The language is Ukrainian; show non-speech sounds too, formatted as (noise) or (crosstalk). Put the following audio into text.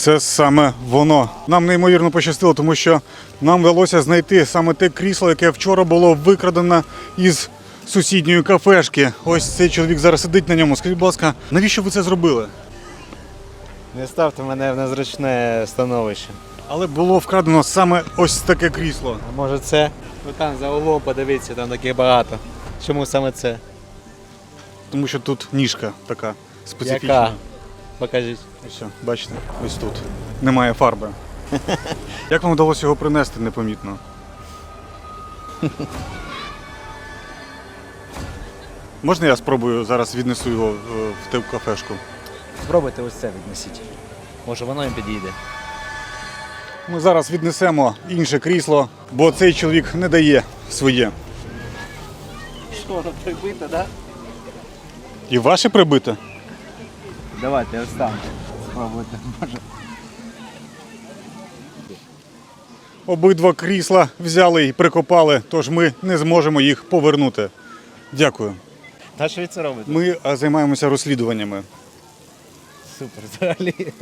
Це саме воно. Нам неймовірно пощастило, тому що нам вдалося знайти саме те крісло, яке вчора було викрадено із сусідньої кафешки. Ось цей чоловік зараз сидить на ньому. Скажіть, будь ласка, навіщо ви це зробили? Не ставте мене в незручне становище. Але було вкрадено саме ось таке крісло. А може це? Ну там за углом подивіться, там таких багато. Чому саме це? Тому що тут ніжка така специфічна. Яка? Покажіть. Ось, бачите, ось тут. Немає фарби. (laughs) Як вам вдалося його принести непомітно? Можна я спробую зараз віднесу його е, в ту кафешку? Спробуйте ось це віднесіть. Може воно їм підійде. Ми зараз віднесемо інше крісло, бо цей чоловік не дає своє. Що, воно прибито, так? І ваше прибите? Давайте я встану. Спробуйте, може. Обидва крісла взяли і прикопали, тож ми не зможемо їх повернути. Дякую. Та що ви це робите? Ми займаємося розслідуваннями. Супер, взагалі.